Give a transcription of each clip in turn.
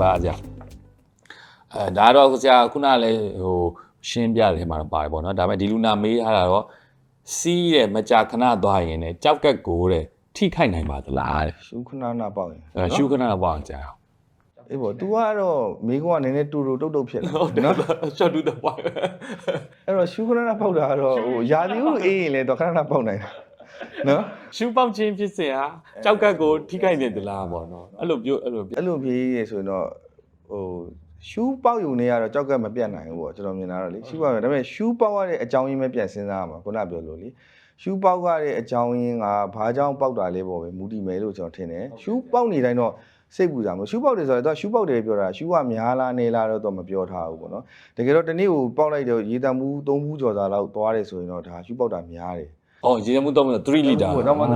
ကဲ့ပါဆရာအဲဒါတော့ဆရာခုနကလည်းဟိုရှင်းပြတယ်မှာတော့ပါတယ်ပေါ့နော်ဒါပေမဲ့ဒီလူနာမေးထားတာတော့စီးရဲ့မကြာခဏသွားရင်လည်းကြောက်ကက်ကိုတဲ့ထိခိုက်နိုင်ပါသလားတဲ့ရှုခဏနာပေါက်ရင်အဲရှုခဏတော့ပေါ့ဆရာအေးပေါ့ तू ကတော့မိကုန်းကနည်းနည်းတူတူတုတ်တုတ်ဖြစ်လာနော်ရှော့တူတော့ပါအဲ့တော့ရှုခဏနာပေါက်တာကတော့ဟိုယာတီဦးအေးရင်လည်းတော့ခဏခဏပေါက်နိုင်တာ နော်ရှုပေါက်ခြင်းဖြစ်စဉ်ဟာကြောက်ကက်ကိုထိခိုက်နေသလားပေါ့နော်အဲ့လိုပြောအဲ့လိုပြောအဲ့လိုပြေးရဆိုရင်တော့ဟိုရှူးပေါက်ယူနေရတော့ကြောက်ကမပြတ်နိုင်ဘူးပေါ့ကျွန်တော်မြင်တာတော့လေရှူးပေါက်ရဒါပေမဲ့ရှူးပေါက်ရတဲ့အကြောင်းရင်းပဲပြန်စဉ်းစားရမှာခုနပြောလို့လေရှူးပေါက်ရတဲ့အကြောင်းရင်းကဘာကြောင့်ပေါက်တာလဲပေါ့ပဲမူတည်မယ်လို့ကျွန်တော်ထင်တယ်ရှူးပေါက်နေတိုင်းတော့စိတ်ပူကြမလို့ရှူးပေါက်တယ်ဆိုတော့ရှူးပေါက်တယ်ပြောတာရှူးကများလားနေလားတော့တော့မပြောထားဘူးပေါ့နော်တကယ်တော့တနေ့ကိုပေါက်လိုက်တော့ရေတံမှု၃မှုကျော်စာလောက်သွားတယ်ဆိုရင်တော့ဒါရှူးပေါက်တာများတယ် အော်ရေမှုတော့3လီတာ ဟုတ်တော့မှ3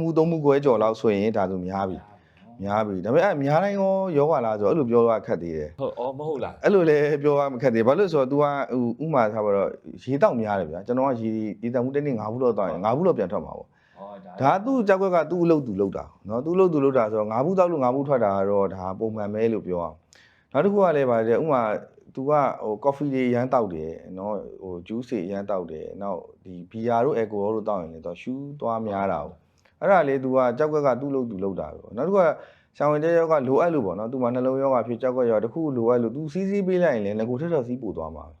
မှု3မှုခွဲကျော်လောက်ဆိုရင်ဒါဆိုများပြီများပြီဒါပေမဲ့အဲ့များတိုင်းရောယောဂလာဆိုအဲ့လိုပြောရခက်သေးတယ် ဟုတ်အော်မဟုတ်လား အဲ့လိုလည်းပြောရမခက်သေးဘာလို့လဲဆိုတော့ तू ကဟိုဥမာထားပါတော့ရေတောက်များတယ်ဗျာကျွန်တော်ကရေရေတံမှုတစ်နေ့9ဘူးတော့တောက်ရင်9ဘူးတော့ပြန်ထွက်မှာပေါ့ဒါသူ့ကြောက်ကကသူ့အလုပ်သူလုပ်တာเนาะသူ့အလုပ်သူလုပ်တာဆိုတော့9ဘူးတောက်လို့9ဘူးထွက်တာကတော့ဒါပုံမှန်ပဲလို့ပြောအောင်နောက်တစ်ခုကလည်းပါတယ်ဥမာ သူကဟို coffee တွေရမ်းတောက်တယ်နော်ဟို juice တွေရမ်းတောက်တယ်နောက်ဒီ beer တို့ alcohol တို့တောက်ရင်လေသူက shoe သွားများတာ哦အဲ့ဒါလေသူကကြောက်ကက်ကသူ့လို့သူလောက်တာပဲနောက်တစ်ခုကရှောင်းဝင်တဲ့ယောက်ကလိုအပ်လို့ပေါ့နော်သူကနှလုံးယောကဖြစ်ကြောက်ကက်ယောကတစ်ခုလိုအပ်လို့သူစီးစီးပေးလိုက်ရင်လည်းငကိုထက်ထက်စီးပို့သွားမှာပဲ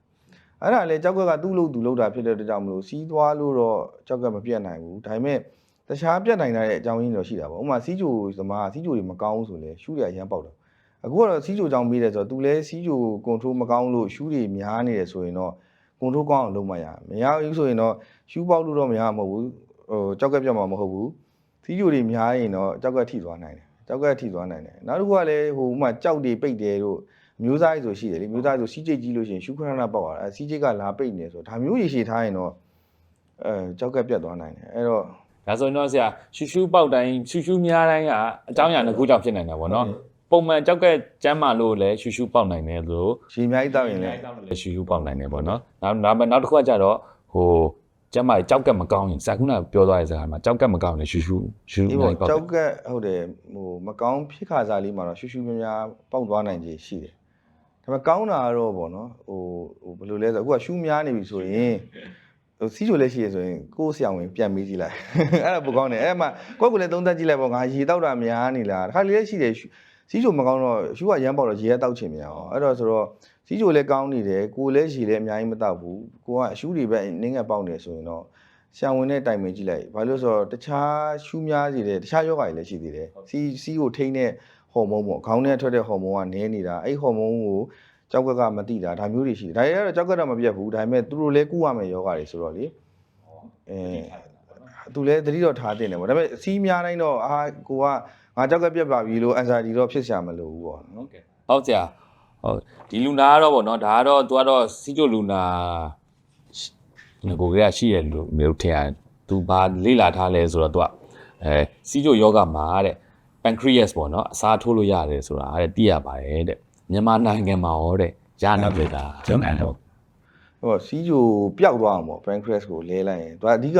အဲ့ဒါလေကြောက်ကက်ကသူ့လို့သူလောက်တာဖြစ်တဲ့အတွက်ကြောင့်မလို့စီးသွားလို့တော့ကြောက်ကက်မပြတ်နိုင်ဘူးဒါပေမဲ့တခြားပြတ်နိုင်တဲ့အကြောင်းရင်းတော့ရှိတာပေါ့ဥပမာစီးချိုသမားစီးချိုတွေမကောင်းဘူးဆိုလေရှူးတွေအရမ်းပေါက်တာ အခုကတော့စီးကြိုကြောင့်မေးတယ်ဆိုတော့သူလည်းစီးကြိုကွန်ထရိုးမကောင်းလို့ရှူးတွေများနေတယ်ဆိုရင်တော့ကွန်ထရိုးကောင်းအောင်လုပ်မှရမရဘူးဆိုရင်တော့ရှူးပေါက်လို့တော့မရမှာမဟုတ်ဘူးဟိုကြောက်ကပြတ်မှာမဟုတ်ဘူးစီးကြိုတွေများရင်တော့ကြောက်ကထိသွားနိုင်တယ်ကြောက်ကထိသွားနိုင်တယ်နောက်တစ်ခုကလည်းဟိုဥမာကြောက်တွေပိတ်တယ်တို့မျိုးသားကြီးဆိုရှိတယ်လေမျိုးသားဆိုစီးကျိတ်ကြီးလို့ရှိရင်ရှုခဏနာပေါက်လာအဲစီးကျိတ်ကလာပိတ်နေဆိုဒါမျိုးရည်ရှည်ထားရင်တော့အဲကြောက်ကပြတ်သွားနိုင်တယ်အဲ့တော့ဒါဆိုရင်တော့ဆရာရှူရှူပေါက်တိုင်းရှူရှူများတိုင်းကအကြောင်းအရာတစ်ခုကြောင့်ဖြစ်နိုင်တာပေါ့နော် ပုံမှန်ကြောက်ကကျမ်းမာလို့လည်းရှူရှူပေါက်နိုင်တယ်လို့ရှည်အများကြီးတောက်ရင်လည်းလည်းရှူရှူပေါက်နိုင်တယ်ပေါ့နော်နောက်နောက်နောက်တစ်ခုကကြတော့ဟိုကျမ်းမာကြောက်ကမကောင်းရင်ဇာခုနပြောသွားတဲ့စကားမှာကြောက်ကမကောင်းရင်ရှူရှူရှူရှူဒီပေါပေါ့က်ကြောက်ကဟုတ်တယ်ဟိုမကောင်းဖြစ်ခါစားလေးမှာတော့ရှူရှူများများပေါက်သွားနိုင်ခြေရှိတယ်ဒါပေမဲ့ကောင်းတာကတော့ပေါ့နော်ဟိုဟိုဘယ်လိုလဲဆိုတော့အခုကရှူများနေပြီဆိုရင်ဟိုစီးချိုလည်းရှိရဆိုရင်ကိုယ်ဆရာဝန်ပြန်မေးကြည့်လိုက်အဲ့ဒါပိုကောင်းတယ်အဲ့မှာကိုယ့်ကိုယ်လည်းသုံးသပ်ကြည့်လိုက်ပေါ့ငါရေတောက်တာများနေလားတစ်ခါလေလည်းရှိတယ် စီးချိုမကောင်းတော့ရှူကရမ်းပေါက်တော့ရေကတောက်ချင်မြန်အောင်အဲ့တော့ဆိုတော့စီးချိုလည်းကောင်းနေတယ်ကိုယ်လည်းရေလည်းအများကြီးမတောက်ဘူးကိုကအရှူတွေပဲနင်းငယ်ပေါက်နေဆိုရင်တော့ဆံဝင်တဲ့တိုင်ပင်ကြည့်လိုက်ဘာလို့လဲဆိုတော့တခြားရှူးများစီတဲ့တခြားယောဂတွေလည်းရှိသေးတယ်စီစီကိုထိန်းတဲ့ဟော်မုန်းပေါ့ခေါင်းထဲထွက်တဲ့ဟော်မုန်းကနည်းနေတာအဲ့ဟော်မုန်းကိုကြောက်ကက်ကမတိတာဒါမျိုးတွေရှိတယ်ဒါတွေကတော့ကြောက်ကက်တော့မပြတ်ဘူးဒါပေမဲ့သူတို့လည်းကုရမယ်ယောဂတွေဆိုတော့လေအဲသူလည်းသတိတော့ထားတင်တယ်ပေါ့ဒါပေမဲ့စီးများတိုင်းတော့အာကိုက ငါကြောက်ကက်ပြတ်ပါပြီလို့ anxiety တော့ဖြစ်စရာမလိုဘူးပေါ့နော်ဟုတ်ကဲ့ဟုတ်ဆရာဟုတ်ဒီလူနာကတော့ပေါ့နော်ဒါကတော့သူကတော့စီချိုလူနာငကိုကရှိရလို့မျိုးထင်ရတယ်သူဘာလေ့လာထားလဲဆိုတော့သူကအဲစီချိုယောဂမှာတဲ့ pancreas ပေါ့နော်အစားထိုးလို့ရတယ်ဆိုတာအဲ့သိရပါတယ်တဲ့မြန်မာနိုင်ငံမှာရောတဲ့ရနိုင်ပြီလားကျွန်တော်ဟုတ်ဟိုစီးဂျိုပျောက်သွားအောင်ပေါ့ pancreas ကိုလဲလိုက်ရင်သူကအဓိက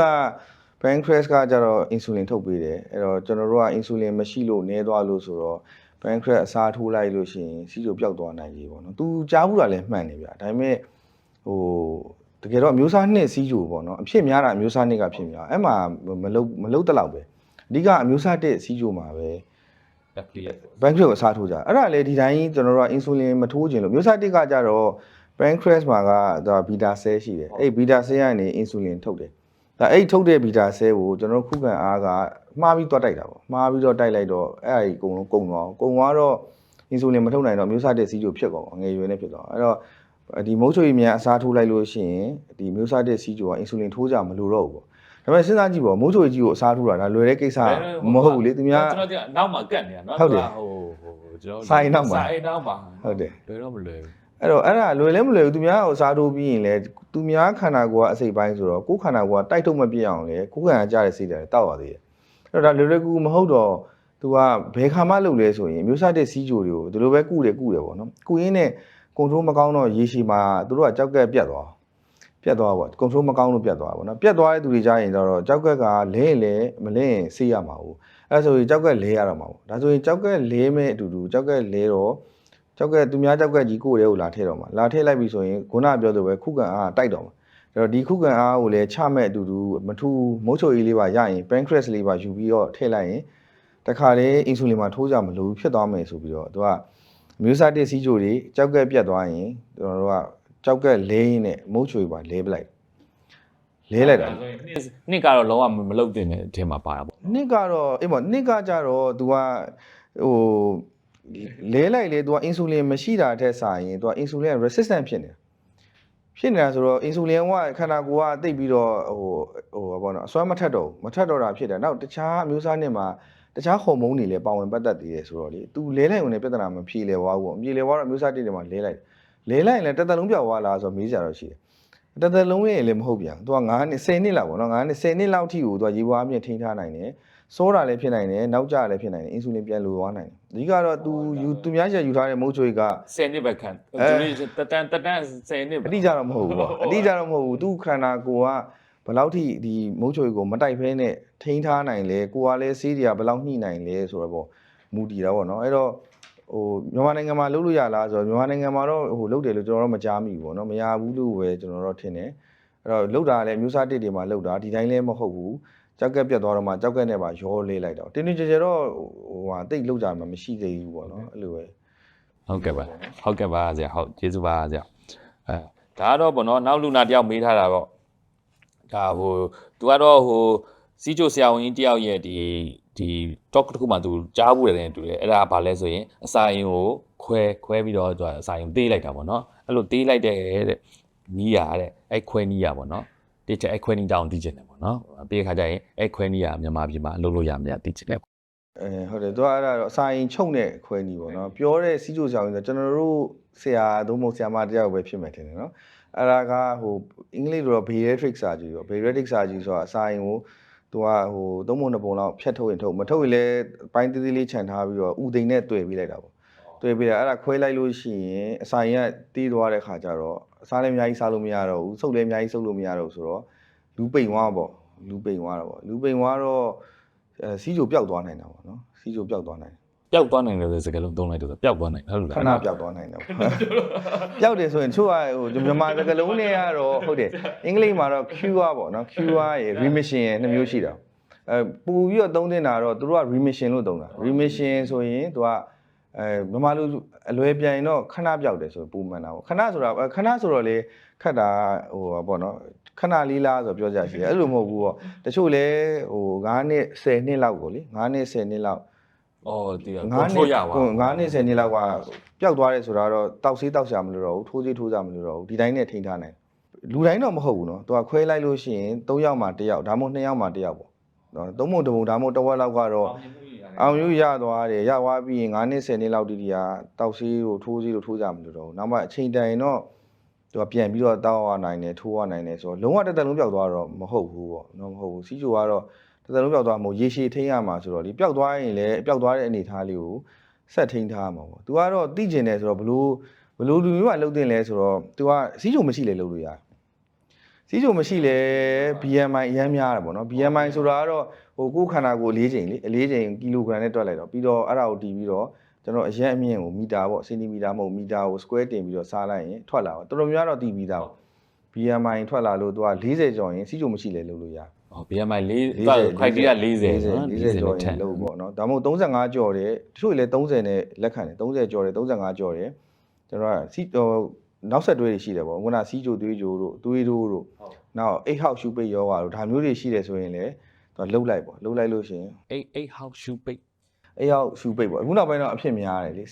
pancreas ကကြတော့ insulin ထုတ်ပေးတယ်အဲ့တော့ကျွန်တော်တို့က insulin မရှိလို့နည်းသွားလို့ဆိုတော့ pancreas အစားထိုးလိုက်လို့ရှိရင်စီးဂျိုပျောက်သွားနိုင်ကြီးပေါ့နော်သူကြားဘူးတာလည်းမှန်နေဗျာဒါပေမဲ့ဟိုတကယ်တော့အမျိုးအစားနှစ်စီးဂျိုပေါ့နော်အဖြစ်များတာအမျိုးအစားနှစ်ကဖြစ်များအဲ့မှာမလုတ်မလုတ်တလောက်ပဲအဓိကအမျိုးအစားတစ်စီးဂျိုမှာပဲ pancreas pancreas ကိုအစားထိုးကြအဲ့ဒါလေဒီတိုင်းကျွန်တော်တို့က insulin မထိုးခြင်းလို့မျိုးစားတစ်ကကြတော့ pancreas မှာကဒါ beta cell ရှိတယ်အဲ့ beta cell ကနေ insulin ထုတ်တယ် ဒါအဲ့ထုတ်တဲ့ beta cell ကိုကျွန်တော်တို့ခုခံအားကမှားပြီးတွတ်တိုက်တာပေါ့မှားပြီးတော့တိုက်လိုက်တော့အဲ့ဒါကြီးအကုန်လုံးကုန်သွားအောင်ကုန်သွားတော့ insulin မထုတ်နိုင်တော့မျိုးစားတစ်စီးကျိုဖြစ်ကုန်ငယ်ရွယ်နဲ့ဖြစ်သွားအဲ့တော့ဒီမုတ်ချိုရီမြန်အစားထိုးလိုက်လို့ရှိရင်ဒီမျိုးစားတစ်စီးကျိုက insulin ထိုးကြမလို့တော့ဘူးပေါ့ဒါပေမဲ့စဉ်းစားကြည့်ပေါ့မုတ်ချိုရီကြီးကိုအစားထိုးတာဒါလွယ်တဲ့ကိစ္စမဟုတ်ဘူးလေသူများကျွန်တော်ကနောက်မှာကတ်နေတာနော်ဟုတ်တယ်ဟိုဟိုကျွန်တော်ဆိုင်နောက်မှာဆိုင်နောက်မှာဟုတ်တယ်လွယ်တော့မလွယ်ဘူး အဲ့တော့အဲ့ဒါလွယ်လဲမလွယ်ဘူးသူများကိုစားထိုးပြီးရင်လည်းသူများခန္ဓာကိုယ်ကအစိတ်ပိုင်းဆိုတော့ကိုယ်ခန္ဓာကိုယ်ကတိုက်ထုတ်မပြစ်အောင်လေကိုယ်ခန္ဓာကြားတဲ့စိတ်တွေတောက်ရသေးတယ်အဲ့တော့ဒါလွယ်လွယ်ကူကူမဟုတ်တော့သူကဘယ်ခါမှလုပ်လဲဆိုရင်မျိုးစားတဲ့စီးကြိုတွေကိုဒီလိုပဲကုတယ်ကုတယ်ပေါ့နော်ကုရင်းနဲ့ကွန်ထရိုးမကောင်းတော့ရေရှည်မှာသူတို့ကကြောက်ကက်ပြတ်သွားပြတ်သွားပါ control မကောင်းလို့ပြတ်သွားပါဘောနော်ပြတ်သွားတဲ့သူတွေကြားရင်တော့ကြောက်ကက်ကလဲရင်လဲမလဲရင်ဆေးရမှာဟုတ်အဲဒါဆိုရင်ကြောက်ကက်လဲရတော့မှာပေါ့ဒါဆိုရင်ကြောက်ကက်လဲမဲ့အတူတူကြောက်ကက်လဲတော့ ကြောက်ကက်သူများကြောက်ကက်ကြီးကိုယ်တည်းကိုလာထည့်တော့မှာလာထည့်လိုက်ပြီဆိုရင်ခုနကပြောသလိုပဲခုခံအားကတိုက်တော့မှာအဲ့တော့ဒီခုခံအားကိုလည်းချမဲ့အတူတူမထူမုတ်ချိုကြီးလေးပါရရင် pancreas လေးပါယူပြီးတော့ထည့်လိုက်ရင်တခါလေအင်ဆူလင်မှာထိုးကြမလို့ဘူးဖြစ်သွားမယ်ဆိုပြီးတော့သူကမျိုးစားတစ်စီးချိုတွေကြောက်ကက်ပြတ်သွားရင်ကျွန်တော်တို့ကကြောက်ကက်လဲရင်းနဲ့မုတ်ချိုကြီးပါလဲပလိုက်လဲလိုက်တာနှစ်နှစ်ကတော့လုံးဝမလုပ်တင်တဲ့အထင်မှာပါတာပေါ့နှစ်ကတော့အေးပေါ့နှစ်ကကြတော့ तू ကဟို လဲလိုက်လေ तू ကအင်ဆူလင်မရှိတာထက်စာရင် तू ကအင်ဆူလင်က resistant ဖြစ်နေတာဖြစ်နေတာဆိုတော့အင်ဆူလင်ကခန္ဓာကိုယ်ကတိတ်ပြီးတော့ဟိုဟိုဘာပေါ့နော်အစွမ်းမထက်တော့ဘူးမထက်တော့တာဖြစ်တယ်နောက်တခြားအမျိုးအစားနဲ့မှာတခြားဟော်မုန်းတွေလည်းပါဝင်ပတ်သက်သေးတယ်ဆိုတော့လေ तू လဲလိုက်ဝင်တဲ့ပြဿနာမဖြေလဲသွားဘူးပေါ့မဖြေလဲသွားတော့အမျိုးအစားတိတ်တွေမှာလဲလိုက်လဲလိုက်ရင်လည်းတစ်သက်လုံးပြောက်သွားလားဆိုတော့မေးကြတော့ရှိတယ်တစ်သက်လုံးရင်လည်းမဟုတ်ပြန် तू က9နှစ်10နှစ်လောက်ပေါ့နော်9နှစ်10နှစ်လောက်ထိကို तू ကရေပွားအမြင့်ထိန်းထားနိုင်တယ် စိုးတာလည်းဖြစ်နိုင်တယ်နောက်ကျလည်းဖြစ်နိုင်တယ်အင်ဆူလင်ပြန်လိုသွားနိုင်တယ်အဓိကတော့ तू ယူသူများချက်ယူထားတဲ့မုတ်ချွေက10နှစ်ပဲခံသူတွေတတန်တတန်10နှစ်ပဲအတိအကျတော့မဟုတ်ဘူးပေါ့အတိအကျတော့မဟုတ်ဘူးသူခန္ဓာကိုယ်ကဘယ်လောက်ထိဒီမုတ်ချွေကိုမတိုက်ဖဲနဲ့ထိန်းထားနိုင်လဲကိုယ်ကလည်းဆေးတွေကဘယ်လောက်ညှိနိုင်လဲဆိုတော့ပေါ့မူတည်တာပေါ့နော်အဲ့တော့ဟိုမြန်မာနိုင်ငံမှာလုပ်လို့ရလားဆိုတော့မြန်မာနိုင်ငံမှာတော့ဟိုလုပ်တယ်လို့ကျွန်တော်တော့မကြားမိဘူးပေါ့နော်မရဘူးလို့ပဲကျွန်တော်တော့ထင်တယ်အဲ့တော့လုပ်တာလည်းမျိုးစားတစ်တွေမှာလုပ်တာဒီတိုင်းလည်းမဟုတ်ဘူး ကြောက်ကက်ပြတ်သွားတော့မှကြောက်ကက်နဲ့ပါရောလေးလိုက်တော့တင်းတင်းကြဲကြဲတော့ဟိုဟာတိတ်လောက်ကြမှာမရှိသေးဘူးပေါ့နော်အဲ့လိုပဲဟုတ်ကဲ့ပါဟုတ်ကဲ့ပါဆရာဟုတ်ကျေးဇူးပါဆရာအဲဒါကတော့ပေါ့နော်နောက်လူနာတယောက်မေးထားတာပေါ့ဒါဟိုသူကတော့ဟိုစီချိုဆရာဝန်ကြီးတယောက်ရဲ့ဒီဒီ talk တစ်ခုမှသူကြားဘူးတယ်တူတယ်အဲ့ဒါကဘာလဲဆိုရင်အစာရင်ကိုခွဲခွဲပြီးတော့သူကအစာရင်သေးလိုက်တာပေါ့နော်အဲ့လိုသေးလိုက်တဲ့တဲ့နီးရတဲ့အဲ့ခွဲနီးရပေါ့နော်တိကျအဲ့ခွဲနီးတောင်သိကျင်တယ်ပေါ့ နော်ပြီးတဲ့ခါကျရင်အဲ့ခွဲနီးရမြန်မာပြည်မှာအလုပ်လုပ်ရမလားသိကျင်တယ်အဲဟုတ်တယ်သူကအဲ့ဒါတော့အစာရင်ချုပ်တဲ့ခွဲနီးပေါ့နော်ပြောတဲ့စီးချိုဆောင်ရင်ဆိုကျွန်တော်တို့ဆရာသုံးဖို့ဆရာမတယောက်ပဲဖြစ်မယ်ထင်တယ်နော်အဲ့ဒါကဟိုအင်္ဂလိပ်လိုတော့ bariatric surgery ပေါ့ bariatric surgery ဆိုတာအစာရင်ကိုသူကဟိုသုံးပုံနှစ်ပုံလောက်ဖြတ်ထုတ်ရင်ထုတ်မထုတ်ရင်လည်းပိုင်းသေးသေးလေးခြံထားပြီးတော့ဥသိမ့်နဲ့တွေ့ပြီးလိုက်တာပေါ့တွေ့ပြီးတော့အဲ့ဒါခွဲလိုက်လို့ရှိရင်အစာရင်ကတီးသွားတဲ့ခါကျတော့အစာလည်းအများကြီးစားလို့မရတော့ဘူးဆုပ်လည်းအများကြီးဆုပ်လို့မရတော့ဘူးဆိုတော့ လူပိန်သွားပေါ့လူပိန်သွားတော့ပေါ့လူပိန်သွားတော့အဲစီးချိုပျောက်သွားနိုင်တာပေါ့နော်စီးချိုပျောက်သွားနိုင်ပျောက်သွားနိုင်တယ်ဆိုစကားလုံးသုံးလိုက်တော့ပျောက်သွားနိုင်ဟုတ်ခလားဏပျောက်သွားနိုင်တယ်ပေါ့ပျောက်တယ်ဆိုရင်ချို့ကဟိုမြန်မာစကားလုံးတွေကတော့ဟုတ်တယ်အင်္ဂလိပ်မှာတော့ cure ပေါ့နော် cure ရယ် remission ရယ်နှစ်မျိုးရှိတာအဲပူပြီးတော့သုံးတင်တာတော့သူတို့က remission လို့သုံးတာ remission ဆိုရင်သူက အဲမမလူအလွဲပြန်ရင်တော့ခဏပြောက်တယ်ဆိုပူမှန်တာပေါ့ခဏဆိုတာခဏဆိုတော့လေခက်တာဟိုပေါ့နော်ခဏလေးလားဆိုပြောကြရှိတယ်အဲ့လိုမဟုတ်ဘူးပေါ့တချို့လဲဟို9နှစ်10နှစ်လောက်ကိုလေ9နှစ်10နှစ်လောက်အော်ဒီကကိုထိုးရပါဘူး9နှစ်10နှစ်လောက်ကပျောက်သွားတယ်ဆိုတာတော့တောက်ဆေးတောက်စရာမလိုတော့ဘူးထိုးဆေးထိုးစရာမလိုတော့ဘူးဒီတိုင်းနဲ့ထိန်းထားနိုင်လူတိုင်းတော့မဟုတ်ဘူးနော်သူကခွဲလိုက်လို့ရှိရင်3ယောက်မှ1ယောက်ဒါမှမဟုတ်2ယောက်မှ1ယောက်ပေါ့နော်3မို့2မို့ဒါမှမဟုတ်တစ်ဝက်လောက်ကတော့ အောင်ယူရသွားတယ်ရသွားပြီးရင်9နှစ်10နှစ်လောက်တိတိကတောက်ဆေးကိုထိုးဆေးကိုထိုးကြမလို့တော့နောက်မှအချိန်တိုင်တော့သူကပြန်ပြီးတော့တောက်ရနိုင်တယ်ထိုးရနိုင်တယ်ဆိုတော့လုံးဝတစ်သက်လုံးပျောက်သွားတော့မဟုတ်ဘူးပေါ့နော်မဟုတ်ဘူးစီချိုကတော့တစ်သက်လုံးပျောက်သွားမှရေရှည်ထိန်းရမှာဆိုတော့ဒီပျောက်သွားရင်လည်းပျောက်သွားတဲ့အနေအထားလေးကိုဆက်ထိန်းထားမှာပေါ့သူကတော့တိကျင်တယ်ဆိုတော့ဘလို့ဘလို့လူမျိုးကလှုပ်တင်လဲဆိုတော့သူကစီချိုမရှိလေလှုပ်လို့ရတယ် စီးချုံမရှိလေ BMI အရမ်းများတာပေါ့နော်။ BMI ဆိုတာကတော့ဟိုကိုယ်ခန္ဓာကိုယ်အလေးချိန်လေအလေးချိန်ကီလိုဂရမ်နဲ့တွက်လိုက်တော့ပြီးတော့အဲ့ဒါကိုတီးပြီးတော့ကျွန်တော်အရက်အမြင့်ကိုမီတာပေါ့စင်တီမီတာမဟုတ်မီတာကို square တင်ပြီးတော့စားလိုက်ရင်ထွက်လာပါတော်တော်များများတော့တီးပြီးသားပေါ့ BMI ထွက်လာလို့ तू က40ကျော်ရင်စီးချုံမရှိလေလှုပ်လို့ရတယ်ဟော BMI 4 criteria 40နော်40ကျော်ရင်လို့ပေါ့နော်ဒါမှမဟုတ်35ကျော်တယ်တချို့လည်း30နဲ့လက်ခံတယ်30ကျော်တယ်35ကျော်တယ်ကျွန်တော်ကစီဟို နောက်ဆက်တွဲတွေရှိတယ်ပေါ့ခုနစီချိုသွေးကြိုတို့သွေးတို့တို့နောက်အိတ်ဟောက်ရှူပိတ်ယောဂါတို့ဒါမျိုးတွေရှိတယ်ဆိုရင်လည်းသူလှုပ်လိုက်ပေါ့လှုပ်လိုက်လို့ရှိရင်8 8 how shoe pick အိတ်ဟောက်ရှူပိတ်ပေါ့အခုနောက်ပိုင်းတော့အဖြစ်များတယ်လေ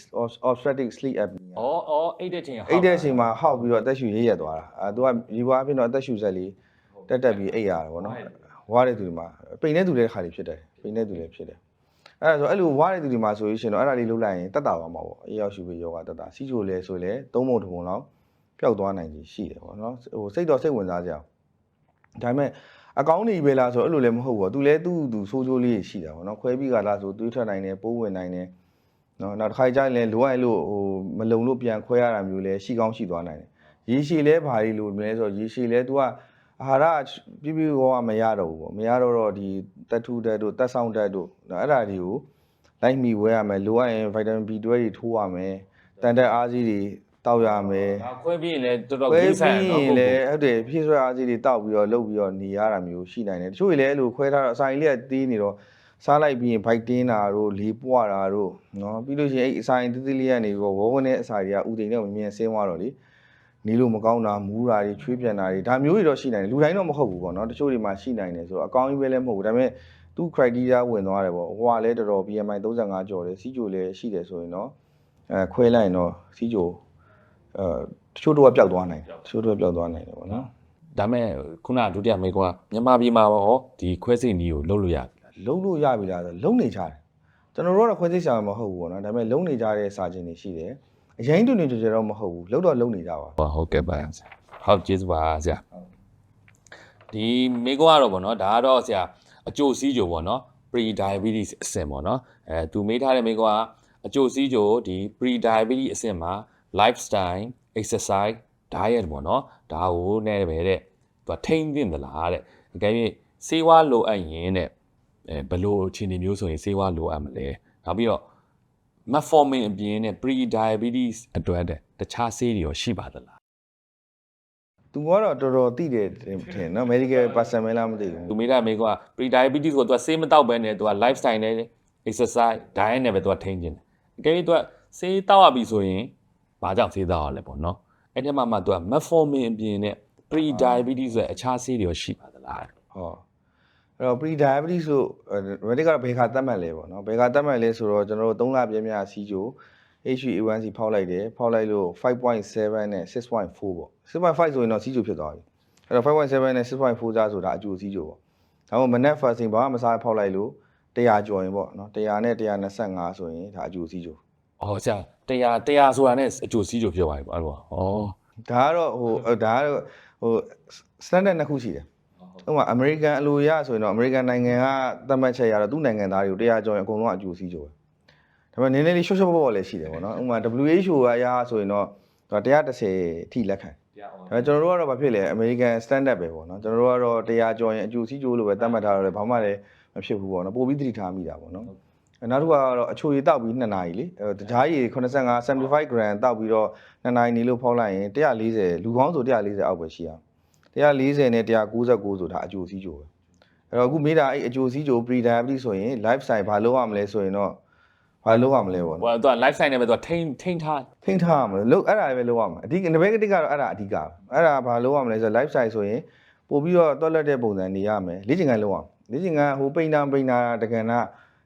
obstetric sleep apnea ဩဩအိတ်တဲ့ချိန်အိတ်တဲ့အချိန်မှာဟောက်ပြီးတော့အသက်ရှူရရက်သွားတာအဲသူကဒီဘွားအဖြစ်တော့အသက်ရှူဆက်လေးတက်တက်ပြီးအိတ်ရတယ်ပေါ့နော်ဝါတဲ့သူတွေမှာပိန်တဲ့သူတွေခါလေးဖြစ်တယ်ပိန်တဲ့သူတွေဖြစ်တယ်အဲဒါဆိုအဲ့လိုဝါတဲ့သူတွေမှာဆိုရင်တော့အဲ့ဒါလေးလှုပ်လိုက်ရင်တက်တာသွားမှာပေါ့အေးရောက်ရှူပြီးယောဂတက်တာစီချိုလဲဆိုလဲသုံးပုံတစ်ပုံလောက် ပျောက်သွားနိုင်ကြီးရှိတယ်ပေါ့နော်ဟိုစိတ်တော့စိတ်ဝင်စားကြအောင်ဒါပေမဲ့အကောင်းနေပဲလားဆိုအဲ့လိုလည်းမဟုတ်ဘူးပေါ့သူလဲသူ့သူဆိုးချိုးလေးရှိတာပေါ့နော်ခွဲပြီးကလားဆိုသွေးထွက်နိုင်တယ်ပိုးဝင်နိုင်တယ်နော်နောက်တစ်ခါကျရင်လည်းလိုအပ်လို့ဟိုမလုံလို့ပြန်ခွဲရတာမျိုးလည်းရှိကောင်းရှိသွားနိုင်တယ်ရေရှည်လဲဘာတွေလို့မလဲဆိုတော့ရေရှည်လဲ तू ကအာဟာရပြပြဘောကမရတော့ဘူးပေါ့မရတော့တော့ဒီတက်ထုတက်တို့တက်ဆောင်တက်တို့အဲ့ဒါတွေကိုလိုက်မိဝဲရမယ်လိုအပ်ရင် vitamin B12 တွေထိုးရမယ်တန်တက်အားကြီးတွေ တောက်ရမယ်ဒါခွဲပြီးရင်လည်းတော်တော်ခွဲကြီးဆိုင်ပြီးနော်ရင်လည်းဟုတ်တယ်ဖြည့်ဆွဲအားကြီးတွေတောက်ပြီးတော့လုပ်ပြီးတော့နေရတာမျိုးရှိနိုင်တယ်တချို့တွေလည်းအဲ့လိုခွဲထားတော့အစာကြီးလေးကတီးနေတော့စားလိုက်ပြီးရင် bite တင်းတာတို့လေပွားတာတို့နော်ပြီးလို့ရှိရင်အဲ့အစာရင်တီးတီးလေးကနေပြီးတော့ဝဝနဲ့အစာတွေကဥဒိန်နဲ့မမြင်ဆင်းသွားတော့လေနေလို့မကောင်းတာမူးတာတွေချွေးပြန်တာတွေဒါမျိုးတွေတော့ရှိနိုင်တယ်လူတိုင်းတော့မဟုတ်ဘူးပေါ့နော်တချို့တွေမှာရှိနိုင်တယ်ဆိုတော့အကောင်းကြီးပဲလည်းမဟုတ်ဘူးဒါပေမဲ့သူ့ criteria ဝင်သွားတယ်ပေါ့ဟိုကလည်းတော်တော် BMI 35ကျော်တယ်စီဂျိုလည်းရှိတယ်ဆိုရင်တော့ အဲခွဲလိုက်ရင်တော့စီဂျို အဲတချို့တော့ပျောက်သွားနိုင်တယ်တချို့တော့ပျောက်သွားနိုင်တယ်ပေါ့နော်ဒါမဲ့ခုနကဒုတိယမိကွာမြန်မာပြည်မှာဟောဒီခွဲစိတ်နီးကိုလုပ်လို့ရပြီလားလုံးလို့ရပြီလားဆိုလုံးနေကြတယ်ကျွန်တော်တို့ကတော့ခွဲစိတ်ဆရာမဟုတ်ဘူးပေါ့နော်ဒါပေမဲ့လုံးနေကြတဲ့စာချင်းတွေရှိတယ်အရင်တွင်တွင်ကြကြတော့မဟုတ်ဘူးလုံးတော့လုံးနေကြပါဟောဟုတ်ကဲ့ပါဆရာဟုတ်ကျေးဇူးပါဆရာဒီမိကွာကတော့ဗောနော်ဒါကတော့ဆရာအကျိုးစီးကြိုဗောနော် pre diabetes အဆင့်ဗောနော်အဲသူမေးထားတဲ့မိကွာအကျိုးစီးကြိုဒီ pre diabetes အဆင့်မှာ lifestyle exercise diet ဗောနော်ဒါကိုနဲ့ပဲတဲ့သူကထိန်းသိမ့်သလားတဲ့အကယ်၍စေဝါလိုအပ်ရင်တဲ့အဲဘယ်လိုအခြေအနေမျိုးဆိုရင်စေဝါလိုအပ်မလဲနောက်ပြီးတော့ metformin အပြင်နဲ့ pre diabetes အတွက်တဲ့တခြားဆေးတွေရောရှိပါသလားသူကတော့တော်တော်သိတယ်ထင်နော် medical person ပဲလားမသိဘူးသူမိတာမေက pre diabetes ကိုသူကဆေးမတောက်ဘဲနဲ့သူက lifestyle နဲ့ exercise diet နဲ့ပဲသူကထိန်းခြင်းတယ်အကယ်၍သူကဆေးတောက်ရပြီဆိုရင် ဘာကြောင့်ဆေးတောက်ရလဲပေါ့နော်အဲ့ဒီမှာမှသူက metformin အပြင်နဲ့ pre diabetes ဆိုတဲ့အခြားဆေးတွေရောရှိပါသလားဟောအဲ့တော့ pre diabetes ဆို medical ကတော့ဘယ်ခါသတ်မှတ်လဲပေါ့နော်ဘယ်ခါသတ်မှတ်လဲဆိုတော့ကျွန်တော်တို့3လပြည့်မြစီဂျို HbA1c ဖောက်လိုက်တယ်ဖောက်လိုက်လို့5.7နဲ့6.4ပေါ့6.5ဆိုရင်တော့စီဂျိုဖြစ်သွားပြီအဲ့တော့5.7နဲ့6.4ကြားဆိုတာအကျိုးစီဂျိုပေါ့ဒါမှမဟုတ် minute fasting ဘာမှမစားဖောက်လိုက်လို့100ကျော်ရင်ပေါ့နော်100နဲ့125ဆိုရင်ဒါအကျိုးစီဂျို အော်ဆရာတရားတရားဆိုတာနဲ့အကျိုးစီးကြဖြစ်သွားပြီပေါ့အဲ့လိုဩဒါကတော့ဟိုအဲ့ဒါကတော့ဟို standard နှစ်ခုရှိတယ်ဥပမာ American အလိုရဆိုရင်တော့ American နိုင်ငံကသတ်မှတ်ချက်ရတော့သူ့နိုင်ငံသားတွေကိုတရားကျော်ရင်အကုန်လုံးအကျိုးစီးကျော်ပဲဒါပေမဲ့နည်းနည်းလေးရှော့ရှော့ပေါ့ပေါ့လည်းရှိတယ်ပေါ့နော်ဥပမာ WHO ကရဆိုရင်တော့သူက130ထိလက်ခံဒါပေမဲ့ကျွန်တော်တို့ကတော့ဘာဖြစ်လဲ American standard ပဲပေါ့နော်ကျွန်တော်တို့ကတော့တရားကျော်ရင်အကျိုးစီးကျော်လို့ပဲသတ်မှတ်ထားတော့လေဘာမှလည်းမဖြစ်ဘူးပေါ့နော်ပို့ပြီးသတိထားမိတာပေါ့နော် နောက်တစ်ခုကတော့အချိုရည်တောက်ပြီး2နာရီလေအဲတကြားရည်85 75 gram တောက်ပြီးတော့2နာရီနေလို့ဖောက်လိုက်ရင်140လူကောင်းဆို140အောက်ပဲရှိအောင်140နဲ့199ဆိုတာအကျိုးစီးကျော်ပဲအဲ့တော့အခုမေးတာအဲ့အကျိုးစီးကျော် pre diabetes ဆိုရင် lifestyle ဘာလုပ်ရမလဲဆိုရင်တော့ဘာလုပ်ရမလဲပေါ့နော်ဟိုသူက lifestyle နဲ့ပဲသူကထိန်းထိန်းထားထိန်းထားရမလို့လို့အဲ့ဒါပဲလုပ်ရမှာအဓိကနဘဲကတိကတော့အဲ့ဒါအဓိကပဲအဲ့ဒါဘာလုပ်ရမလဲဆိုတော့ lifestyle ဆိုရင်ပို့ပြီးတော့တွက်လက်တဲ့ပုံစံနေရမယ်လေ့ကျင့်ခန်းလုပ်ရမယ်လေ့ကျင့်ခန်းဟိုပိန်တာပိန်တာတကယ်နာ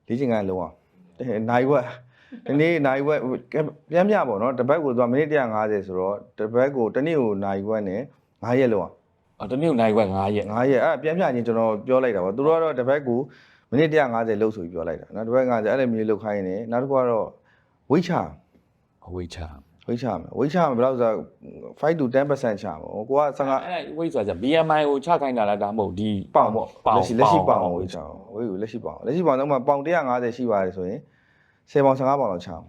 လေ့ကျင့်ခန်းလုပ်ရမယ်နိုင်ဝက်ဒီနေ့နိုင်ဝက်ပြန်ပြပေါ့နော်တစ်ပတ်ကိုသူကမိနစ်150ဆိုတော့တစ်ပတ်ကိုတစ်နေ့ကိုနိုင်ဝက်နဲ့9ရက်လောက်အော်တနေ့ကိုနိုင်ဝက်9ရက်9ရက်အဲ့ဒါပြန်ပြချင်းကျွန်တော်ပြောလိုက်တာပေါ့သူတို့ကတော့တစ်ပတ်ကိုမိနစ်150လောက်ဆိုပြီးပြောလိုက်တာနော်တစ်ပတ်50အဲ့လိုမျိုးလောက်ခိုင်းနေနောက်တစ်ခုကတော့ဝိတ်ချအဝေးချ ဝိတ်ချမယ်ဝိတ်ချမယ်ဘယ်လောက်ဆိုတော့5 to 10%ချမှာကိုက15အဲ့ဝေးဆိုတာ BMI ကိုချခိုင်းတာလားဒါမှမဟုတ်ဒီပေါင်ပေါ့ပေါင်လက်ရှိလက်ရှိပေါင်ပေါင်ဝိတ်ချအောင်ဝိတ်ကိုလက်ရှိပေါင်လက်ရှိပေါင်တော့မှပေါင်150ရှိပါတယ်ဆိုရင်10ပေါင်15ပေါင်လောက်ချအောင်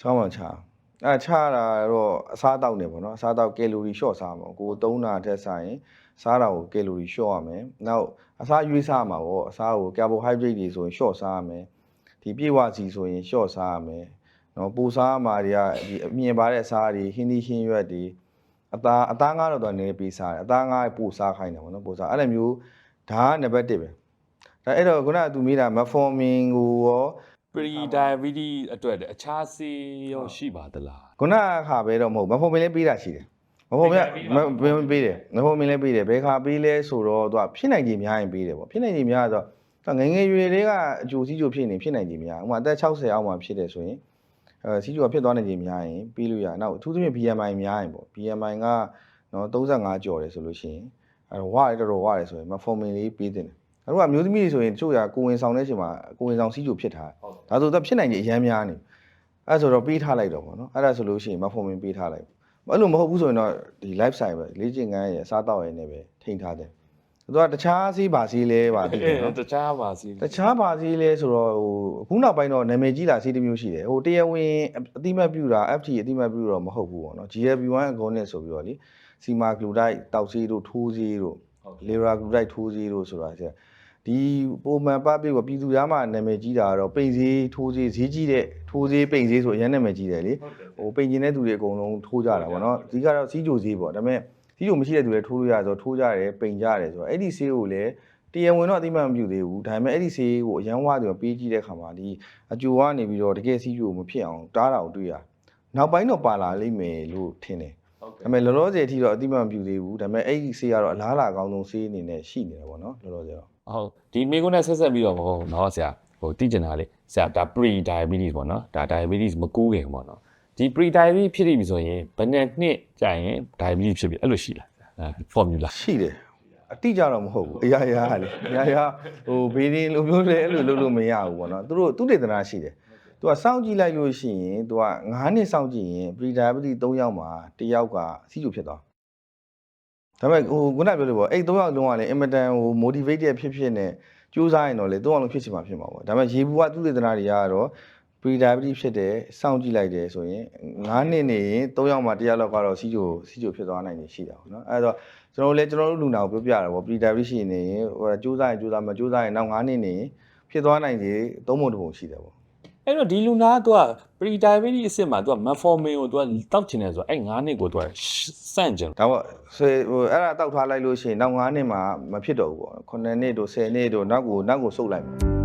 15ပေါင်ချအောင်အဲချတာတော့အစားတောက်နေပေါ့နော်အစားတောက်ကယ်လိုရီရှော့စားမှာကိုသုံးတာထက်ဆိုင်ရင်စားတာကိုကယ်လိုရီရှော့ရမယ်နောက်အစားရွေးစားမှာပေါ့အစားကိုကာဘိုဟိုက်ဒရိတ်တွေဆိုရင်ရှော့စားရမယ်ဒီပြည့်ဝစီဆိုရင်ရှော့စားရမယ် နော်ပူစားမှာတွေကဒီအမြင်ပါတဲ့အစားတွေဟင်းသီးဟင်းရွက်တွေအသားအသားငါးတော့တော့နည်းပေးစားတယ်အသားငါးပို့စားခိုင်းတယ်ပေါ့နော်ပို့စားအဲ့လိုမျိုးဒါကနံပါတ်1ပဲဒါအဲ့တော့ခုနကသူမေးတာမဖော်မင်ကိုရော pre diabetes အတွက်တဲ့အခြားဆေးရောရှိပါသလားခုနကခါပဲတော့မဟုတ်မဖော်မင်လည်းပေးတာရှိတယ်မဖော်မင်မမပေးတယ်မဖော်မင်လည်းပေးတယ်ဘယ်ခါပေးလဲဆိုတော့သူကဖြစ်နိုင်ခြင်းများရင်ပေးတယ်ပေါ့ဖြစ်နိုင်ခြင်းများဆိုတော့ငယ်ငယ်ရွယ်လေးကအကျိုးစီးကျိုးဖြစ်နေဖြစ်နိုင်ခြင်းများဥပမာအသက်60အောက်မှာဖြစ်တယ်ဆိုရင် အဲစီးကျိုးကဖြစ်သွားနိုင်ခြင်းများရင်ပြီးလို့ရနောက်အထူးသဖြင့် BMI များရင်ပေါ့ BMI ကနော်35ကျော်တယ်ဆိုလို့ရှိရင်အဲဝါရတော်တော်ဝါရဆိုရင်မဖော်မင်လေးပေးတင်တယ်အဲ့တော့အမျိုးသမီးတွေဆိုရင်တချို့ကကိုဝင်ဆောင်တဲ့အချိန်မှာကိုဝင်ဆောင်စီးကျိုးဖြစ်ထားတယ်ဒါဆိုတော့ဖြစ်နိုင်ခြင်းအများများနေအဲ့ဆိုတော့ပေးထားလိုက်တော့ပေါ့နော်အဲ့ဒါဆိုလို့ရှိရင်မဖော်မင်ပေးထားလိုက်အဲ့လိုမဟုတ်ဘူးဆိုရင်တော့ဒီ life style ပဲလေ့ကျင့်ခန်းရဲ့အစားအသောက်ရဲ့နဲ့ပဲထိန်းထားတယ် သူကတခြားစီးပါစီးလဲပါသိတယ်နော်တခြားပါစီတခြားပါစီးလဲဆိုတော့ဟိုအခုနောက်ပိုင်းတော့နာမည်ကြီးလာစီးတစ်မျိုးရှိတယ်ဟိုတရားဝင်အတိမတ်ပြူတာ FT အတိမတ်ပြူတော့မဟုတ်ဘူးပေါ့နော် GLP1 အကောနဲ့ဆိုပြီးတော့လေစီမာဂလူတိုက်တောက်စီးတို့ထိုးစီးတို့လေရာဂလူတိုက်ထိုးစီးတို့ဆိုတာကျဒီပုံမှန်ပပိကပြည်သူများမှာနာမည်ကြီးတာကတော့ပိန်စည်းထိုးစည်းဈေးကြီးတဲ့ထိုးစည်းပိန်စည်းဆိုအရင်နာမည်ကြီးတယ်လေဟိုပိန်ကျင်တဲ့သူတွေအကုန်လုံးထိုးကြတာပေါ့နော်ဒီကတော့စီးကြိုစည်းပေါ့ဒါပေမဲ့ တီးချိုမရှိတဲ့သူလည်းထိုးလို့ရဆိုတော့ထိုးကြတယ်ပိန်ကြတယ်ဆိုတော့အဲ့ဒီဆေးကိုလည်းတရားဝင်တော့အသိမှန်မပြုသေးဘူးဒါပေမဲ့အဲ့ဒီဆေးကိုအရန်ဝါသူကပေးကြည့်တဲ့ခါမှာဒီအကျိုးကနေပြီးတော့တကယ်စီးကျိုးမဖြစ်အောင်တားတာကိုတွေ့ရနောက်ပိုင်းတော့ပါလာလိမ့်မယ်လို့ထင်တယ်ဒါပေမဲ့လောလောဆယ်အထိတော့အတိမမပြူသေးဘူးဒါပေမဲ့အဲ့ဒီဆေးကတော့အလားအလာအကောင်းဆုံးဆေးအနေနဲ့ရှိနေတာပေါ့နော်လောလောဆယ်တော့ဟုတ်ဒီမိကုန်းနဲ့ဆက်ဆက်ပြီးတော့မဟုတ်နော်ဆရာဟိုသိကျင်တာလေဆရာဒါ pre diabetes ပေါ့နော်ဒါ diabetes မကူးခင်ပေါ့နော် ဒီ pre diabetes ဖြစ်ပြီဆိုရင်ဘယ်နှစ်နှစ်ကြာရင် diabetes ဖြစ်ပြီအဲ့လိုရှိလားအဲ formula ရှိတယ်အတိကြတော့မဟုတ်ဘူးအရာရာကလေအရာရာဟိုဘေးရင်းလိုမျိုးလေအဲ့လိုလုပ်လို့မရဘူးပေါ့နော်သူတို့သူတေသနာရှိတယ်သူကစောင့်ကြည့်လိုက်လို့ရှိရင်သူက9နှစ်စောင့်ကြည့်ရင် pre diabetes 3ယောက်မှာတစ်ယောက်ကစီးကျူဖြစ်သွားဒါပေမဲ့ဟိုခုနပြောလို့ပေါ့အဲ့3ယောက်လုံးကလည်းအင်မတန်ဟို motivated ဖြစ်ဖြစ်နဲ့ကြိုးစားရင်တော့လေ3ယောက်လုံးဖြစ်ချင်မှာဖြစ်မှာပေါ့ဒါပေမဲ့ရေဘူးကသူတေသနာတွေကတော့ pre diabetes ဖြစ်တယ်စောင့်ကြည့်လိုက်တယ်ဆိုရင်9နှစ်နေရင်3ယောက်မှာတစ်ယောက်လောက်ကတော့စီးကျူစီးကျူဖြစ်သွားနိုင်တယ်ရှိတာပေါ့နော်အဲ့တော့ကျွန်တော်တို့လည်းကျွန်တော်တို့လူနာကိုပြောပြတာပေါ့ pre diabetes ရှိနေရင်ဟိုစူးစမ်းရင်စူးစမ်းမစူးစမ်းရင်နောက်9နှစ်နေရင်ဖြစ်သွားနိုင်တယ်သုံးပုံတစ်ပုံရှိတယ်ပေါ့အဲ့တော့ဒီလူနာကသူက pre diabetes အစ်စ်မှာသူက metformin ကိုသူကတောက်ချင်တယ်ဆိုတော့အဲ့9နှစ်ကိုသူကစန့်ကျင်ဒါပေါ့ဆိုဟိုအဲ့ဒါတောက်ထားလိုက်လို့ရှိရင်နောက်9နှစ်မှာမဖြစ်တော့ဘူးပေါ့9နှစ်တို့10နှစ်တို့နောက်ကိုနောက်ကိုစုပ်လိုက်မယ်